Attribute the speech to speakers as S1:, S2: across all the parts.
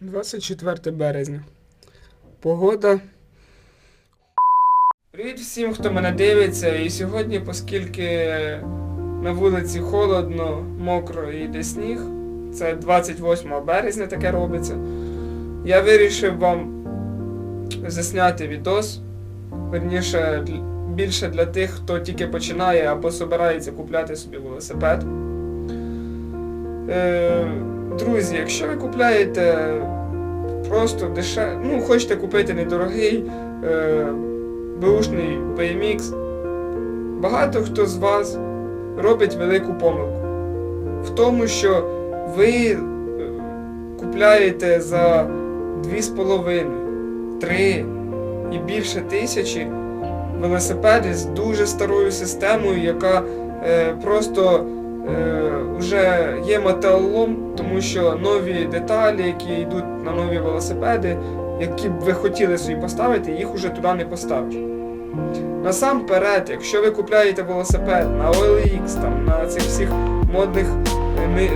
S1: 24 березня. Погода. Привіт всім, хто мене дивиться. І сьогодні, оскільки на вулиці холодно, мокро і йде сніг, це 28 березня таке робиться. Я вирішив вам засняти відос. Верніше, більше для тих, хто тільки починає або собирається купляти собі велосипед. Е, друзі, якщо ви купляєте просто дешев... ну, хочете купити недорогий е, беушний BMX, багато хто з вас робить велику помилку. В тому, що ви е, купляєте за 2,5, 3 і більше тисячі велосипеди з дуже старою системою, яка е, просто вже є металолом, тому що нові деталі, які йдуть на нові велосипеди, які б ви хотіли собі поставити, їх уже туди не поставиш. Насамперед, якщо ви купляєте велосипед на OLX, там, на цих всіх модних е,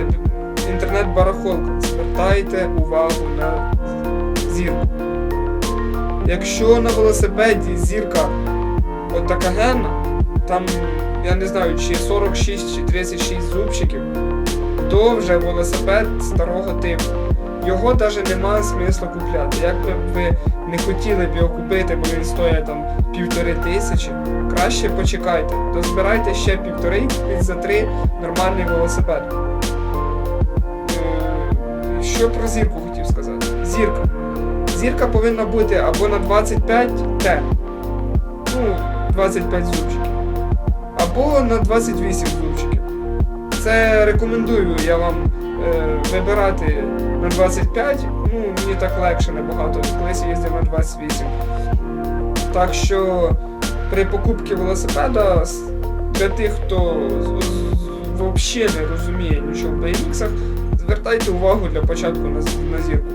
S1: інтернет-барахолках, звертайте увагу на зірку. Якщо на велосипеді зірка от така там, я не знаю, чи 46 чи 36 зубчиків, то вже велосипед старого типу. Його навіть немає смисла купляти. Як би ви не хотіли б його купити, бо він стоїть там півтори тисячі, краще почекайте, дозбирайте ще півтори і за три нормальний велосипед. Е, Що про зірку хотів сказати? Зірка. Зірка повинна бути або на 25 Т, ну, 25 зубчиків, або на 28 зубчиків. Це рекомендую я вам е, вибирати на 25, ну мені так легше набагато, колись їздив на 28. Так що при покупці велосипеда для тих, хто взагалі не розуміє нічого в BMX, звертайте увагу для початку на, на зірку.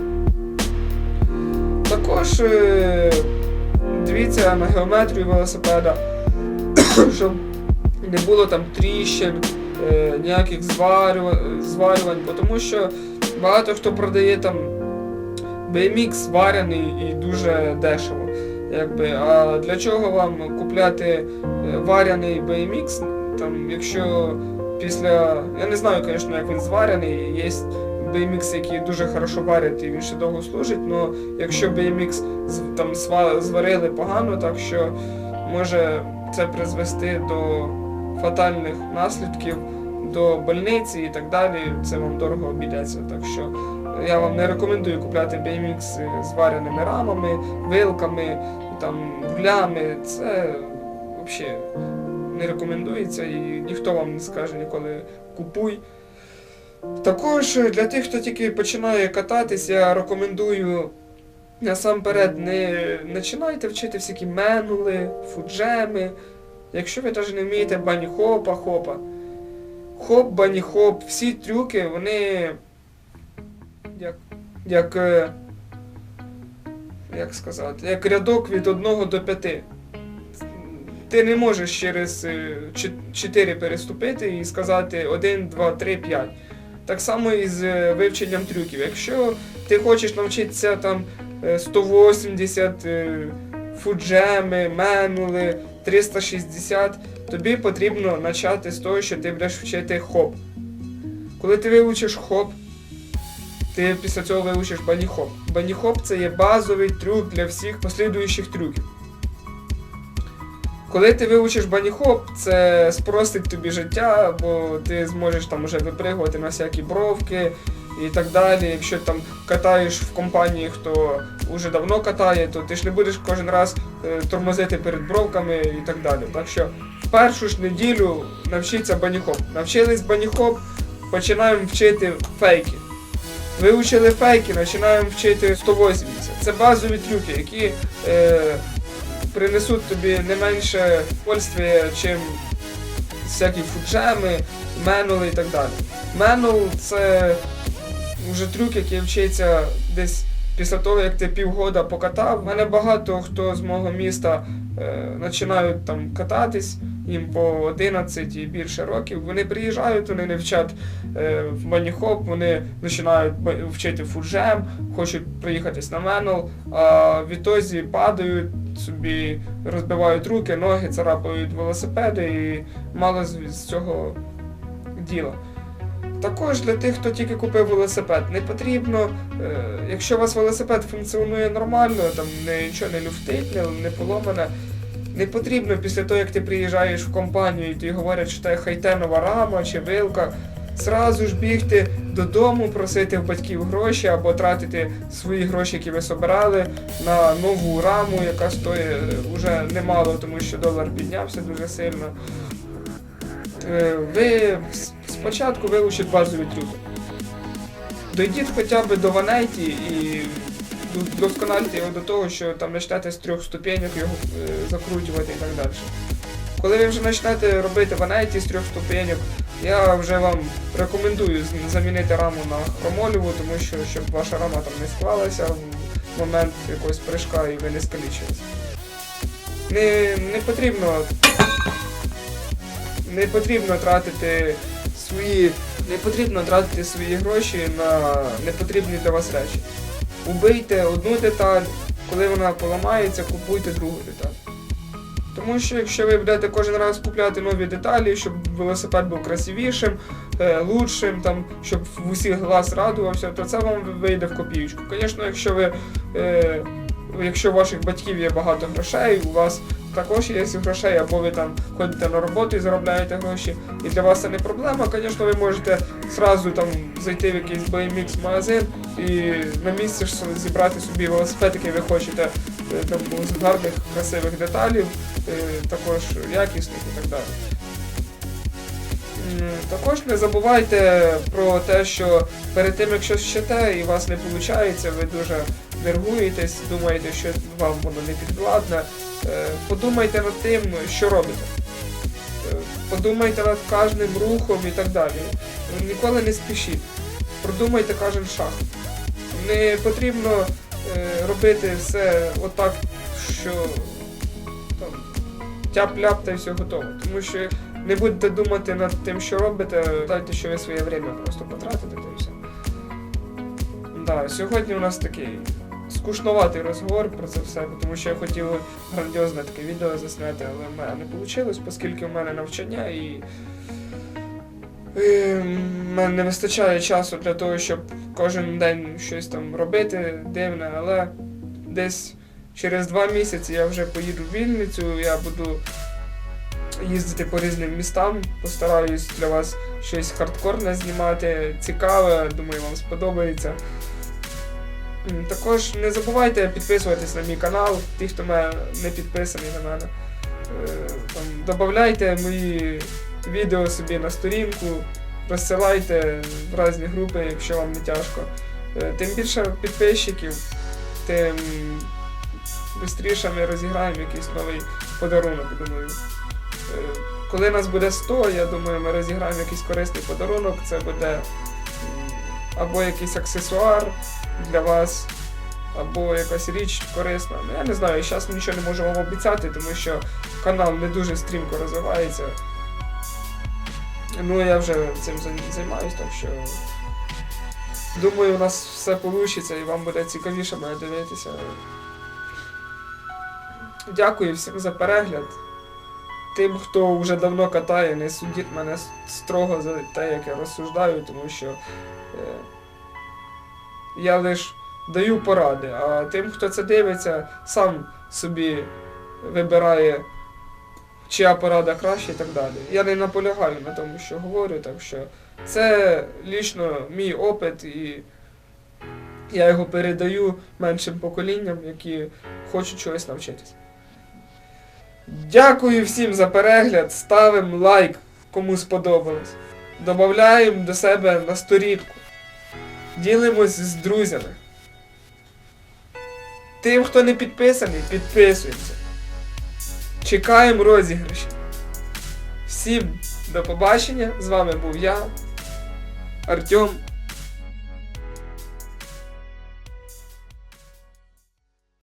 S1: Також е, дивіться на геометрію велосипеда, щоб не було там тріщин, е, ніяких зварювань, зварювань, тому що багато хто продає там BMX зварений і дуже дешево. Якби. А для чого вам купляти е, варяний BMX, там, якщо після. Я не знаю, звісно, як він зварений, є BMX, які дуже хорошо варять і він ще довго служить, але якщо BMX там зварили погано, так що може це призвести до фатальних наслідків, до больниці і так далі, це вам дорого обійдеться. Так що я вам не рекомендую купляти BMX з вареними рамами, вилками, там, рулями. Це взагалі не рекомендується і ніхто вам не скаже ніколи купуй. Також для тих, хто тільки починає кататись, я рекомендую насамперед не починайте вчити всякі менули, фуджеми. Якщо ви навіть не вмієте бані хопа. Хоп, бані хоп, всі трюки, вони. Як. Як. е, Як сказати, як рядок від 1 до 5. Ти не можеш через 4 переступити і сказати 1, 2, 3, 5. Так само і з е, вивченням трюків. Якщо ти хочеш навчитися там е, 180 е, фуджеми, менули, 360, тобі потрібно почати з того, що ти будеш вчити хоп. Коли ти вивчиш хоп, ти після цього вивчиш баніхоп. Баніхоп це є базовий трюк для всіх послідуючих трюків. Коли ти вивчиш баніхоп, це спростить тобі життя, бо ти зможеш там уже випригувати на всякі бровки і так далі. Якщо там катаєш в компанії, хто вже давно катає, то ти ж не будеш кожен раз е, тормозити перед бровками і так далі. Так що в першу ж неділю навчіться баніхоп. Навчились баніхоп, починаємо вчити фейки. Вивчили фейки, починаємо вчити 180. Це базові трюки, які е, принесуть тобі не менше удовольствия, чим всякі фуджеми, менули і так далі. Менул це вже трюк, який вчиться десь після того, як ти півгода покатав. У мене багато хто з мого міста е, починають там кататись, їм по 11 і більше років. Вони приїжджають, вони не вчать е, в маніхоп, вони починають вчити фуджем, хочуть приїхатись на менал, а відтоді падають собі, розбивають руки, ноги, царапають велосипеди і мало з цього діла. Також для тих, хто тільки купив велосипед, не потрібно, е, якщо у вас велосипед функціонує нормально, там нічого не люфтить, не, не поломане, не потрібно після того, як ти приїжджаєш в компанію і тобі говорять, що це хайтенова рама чи вилка, зразу ж бігти додому, просити в батьків гроші або тратити свої гроші, які ви собирали, на нову раму, яка стоїть вже немало, тому що долар піднявся дуже сильно. Е, Ви спочатку вивчіть базові трюки. Дойдіть хоча б до ванеті і доскональте його до того, що там почнете з трьох ступенек його е, закручувати і так далі. Коли ви вже почнете робити ванеті з трьох ступенек, я вже вам рекомендую замінити раму на хромоліву, тому що щоб ваша рама там не склалася в момент якогось прыжка і ви не скалічилися. Не, не потрібно не потрібно тратити свої. Не потрібно тратити свої гроші на непотрібні для вас речі. Убийте одну деталь, коли вона поламається, купуйте другу деталь. Тому що якщо ви будете кожен раз купляти нові деталі, щоб велосипед був красивішим, е, лучшим, там, щоб в усіх глаз радувався, то це вам вийде в копійку. Звісно, якщо ви. Е, Якщо у ваших батьків є багато грошей, у вас також є грошей, або ви там ходите на роботу і заробляєте гроші, і для вас це не проблема. Звісно, ви можете зразу там зайти в якийсь BMX магазин і на місці зібрати собі велосипед, який ви хочете, е, там з гарних, красивих деталів, е, також якісних і так далі. Також не забувайте про те, що перед тим, як щось і у вас не виходить, ви дуже нервуєтесь, думаєте, що вам воно не підвладне. Подумайте над тим, що робите. Е, Подумайте над кожним рухом і так далі. Ніколи не спішіть. Продумайте кожен шаг. Не потрібно е, робити все отак, що там тяп-ляп та й все готово. Тому що не будете думати над тим, що робите, дайте, що ви своє время просто потратите та. Да, сьогодні у нас такий скучноватий розговор про це все, тому що я хотів грандіозне таке відео засняти, але в мене не вийшло, оскільки в мене навчання і. І мене не вистачає часу для того, щоб кожен день щось там робити дивне, але десь через два місяці я вже поїду в Вінницю, я буду їздити по різним містам, постараюсь для вас щось хардкорне знімати, цікаве, думаю, вам сподобається. Також не забувайте підписуватись на мій канал, ті, хто не підписаний на мене. Е, Там, добавляйте мої відео собі на сторінку, розсилайте в різні групи, якщо вам не тяжко. Е, Тим більше підписчиків, тим швидше ми розіграємо якийсь новий подарунок, думаю. Е, Коли нас буде 100, я думаю, ми розіграємо якийсь корисний подарунок. Це буде або якийсь аксесуар для вас, або якась річ корисна. Ну, я не знаю, зараз нічого не можу вам обіцяти, тому що канал не дуже стрімко розвивається. Ну, я вже цим зай- займаюсь, так що. Думаю, у нас все вийде і вам буде цікавіше мене дивитися. Дякую всім за перегляд. Тим, хто вже давно катає, не судіть мене строго за те, як я розсуждаю, тому що е, я лише даю поради, а тим, хто це дивиться, сам собі вибирає, чия порада краще і так далі. Я не наполягаю на тому, що говорю, так що це лічно мій опит і я його передаю меншим поколінням, які хочуть чогось навчитися. Дякую всім за перегляд. Ставимо лайк, кому сподобалось. Добавляємо до себе на сторінку. Ділимось з друзями. Тим, хто не підписаний, підписуємося. Чекаємо розіграші. Всім до побачення. З вами був я, Артем